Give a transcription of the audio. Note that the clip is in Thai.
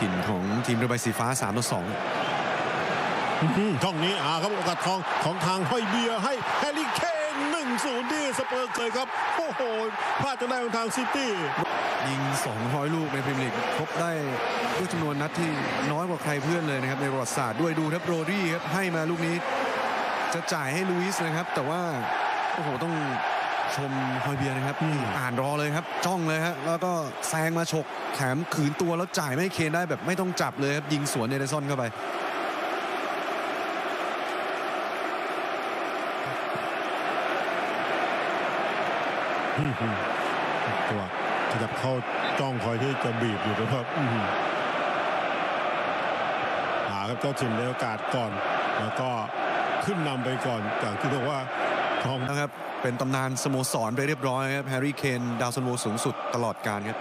ถิ่นของทีมเรือใบสีฟ้า3ต่อ2อื้อหือช่องนี้อ่าครับโอกาสทองของทางห้อยเบียร์ให้แฮร์รี่เคนหนึ่งศูนย์ที่สเปอร์เลยครับ โอ้โหพลาดจะได้ของทางซิตี้ยิง 200 ลูกในพรีเมียร์ลีกครบได้ด้วยจำนวนนัดที่น้อยกว่าใครเพื่อนเลยนะครับ ในประวัติศาสตร์ด้วยดูครับโรดี้ครับให้มาลูกนี้ จะจ่ายให้ลุยส์นะครับ แต่ว่า โอ้โห ต้อง ชมฮอยเบียร์นะครับอืมอ่านรอเลยครับ จ้องเลยฮะแล้วก็แซงมาฉกแถมขืนตัวแล้วจ่ายไม่ให้เคนได้แบบไม่ต้องจับเลยครับ ยิงสวนเนเดซอนเข้าไปตัวขยับเข้าจ้องคอยที่จะบีบอยู่นะครับอื้อหือหาครับเจ้าถิ่นในโอกาสก่อน แล้วก็ขึ้นนำไปก่อนจากที่บอกว่า ทองนะครับเป็นตำนานสโมสรไปเรียบร้อยครับแฮร์รี่เคนดาวซันโวสูงสุดตลอดการครับ